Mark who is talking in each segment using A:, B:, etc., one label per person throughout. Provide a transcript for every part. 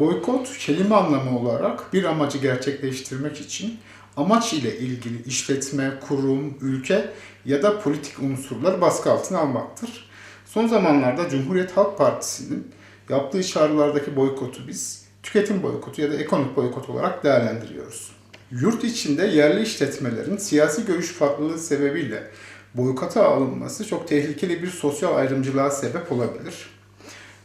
A: Boykot kelime anlamı olarak bir amacı gerçekleştirmek için amaç ile ilgili işletme, kurum, ülke ya da politik unsurlar baskı altına almaktır. Son zamanlarda Cumhuriyet Halk Partisi'nin yaptığı çağrılardaki boykotu biz tüketim boykotu ya da ekonomik boykot olarak değerlendiriyoruz. Yurt içinde yerli işletmelerin siyasi görüş farklılığı sebebiyle boykota alınması çok tehlikeli bir sosyal ayrımcılığa sebep olabilir.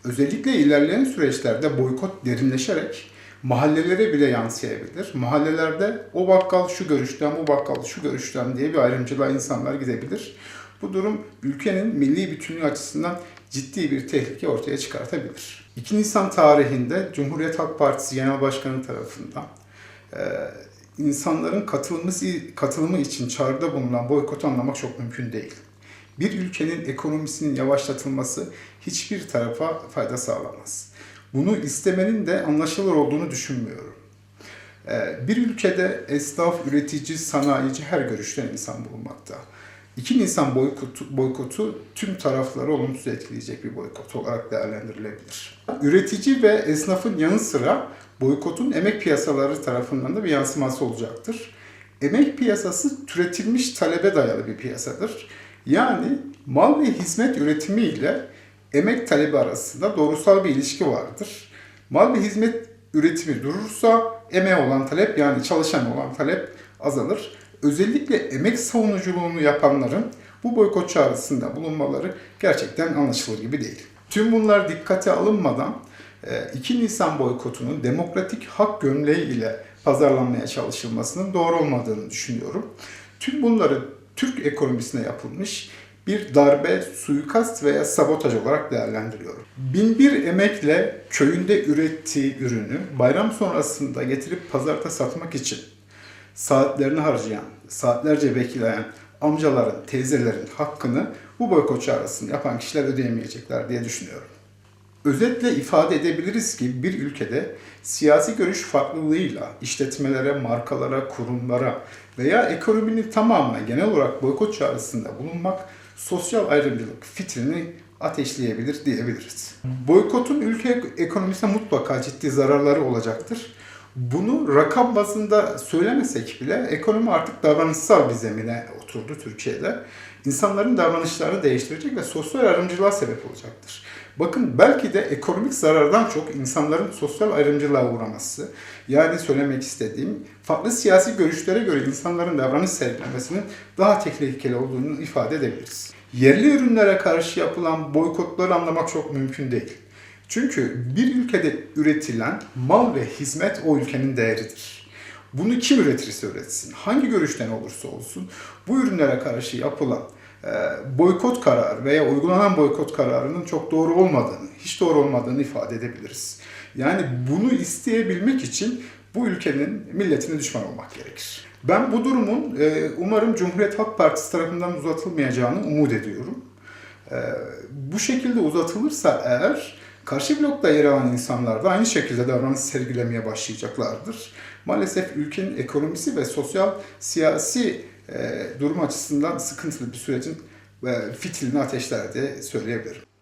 A: Özellikle ilerleyen süreçlerde boykot derinleşerek mahallelere bile yansıyabilir. Mahallelerde o bakkal şu görüşten, bu bakkal şu görüşten diye bir ayrımcılığa insanlar gidebilir. Bu durum ülkenin milli bütünlüğü açısından ciddi bir tehlike ortaya çıkartabilir. 2 Nisan tarihinde Cumhuriyet Halk Partisi Genel Başkanı tarafından e, insanların katılımı, katılımı için çağrıda bulunan boykotu anlamak çok mümkün değil. Bir ülkenin ekonomisinin yavaşlatılması hiçbir tarafa fayda sağlamaz. Bunu istemenin de anlaşılır olduğunu düşünmüyorum. Ee, Bir ülkede esnaf, üretici, sanayici her görüşten insan bulunmakta. 2 Nisan boykotu, boykotu tüm tarafları olumsuz etkileyecek bir boykot olarak değerlendirilebilir. Üretici ve esnafın yanı sıra boykotun emek piyasaları tarafından da bir yansıması olacaktır. Emek piyasası türetilmiş talebe dayalı bir piyasadır. Yani mal ve hizmet üretimi ile emek talebi arasında doğrusal bir ilişki vardır. Mal ve hizmet üretimi durursa emeğe olan talep yani çalışan olan talep azalır. Özellikle emek savunuculuğunu yapanların bu boykot çağrısında bulunmaları gerçekten anlaşılır gibi değil. Tüm bunlar dikkate alınmadan 2 Nisan boykotunun demokratik hak gömleği ile pazarlanmaya çalışılmasının doğru olmadığını düşünüyorum. Tüm bunları Türk ekonomisine yapılmış bir darbe, suikast veya sabotaj olarak değerlendiriyorum. Binbir emekle köyünde ürettiği ürünü bayram sonrasında getirip pazarda satmak için saatlerini harcayan, saatlerce bekleyen amcaların, teyzelerin hakkını bu boykot çağrısını yapan kişiler ödeyemeyecekler diye düşünüyorum. Özetle ifade edebiliriz ki bir ülkede siyasi görüş farklılığıyla işletmelere, markalara, kurumlara veya ekonominin tamamına genel olarak boykot çağrısında bulunmak sosyal ayrımcılık fitrini ateşleyebilir diyebiliriz. Boykotun ülke ekonomisine mutlaka ciddi zararları olacaktır. Bunu rakam bazında söylemesek bile ekonomi artık davranışsal bir zemine oturdu Türkiye'de. İnsanların davranışlarını değiştirecek ve sosyal ayrımcılığa sebep olacaktır. Bakın belki de ekonomik zarardan çok insanların sosyal ayrımcılığa uğraması, yani söylemek istediğim farklı siyasi görüşlere göre insanların davranış sergilemesinin daha tehlikeli olduğunu ifade edebiliriz. Yerli ürünlere karşı yapılan boykotları anlamak çok mümkün değil. Çünkü bir ülkede üretilen mal ve hizmet o ülkenin değeridir. Bunu kim üretirse üretsin, hangi görüşten olursa olsun bu ürünlere karşı yapılan e, boykot kararı veya uygulanan boykot kararının çok doğru olmadığını, hiç doğru olmadığını ifade edebiliriz. Yani bunu isteyebilmek için bu ülkenin milletine düşman olmak gerekir. Ben bu durumun e, umarım Cumhuriyet Halk Partisi tarafından uzatılmayacağını umut ediyorum. E, bu şekilde uzatılırsa eğer karşı blokta yer alan insanlar da aynı şekilde davranış sergilemeye başlayacaklardır. Maalesef ülkenin ekonomisi ve sosyal siyasi e, durum açısından sıkıntılı bir sürecin e, fitilini ateşler diye söyleyebilirim.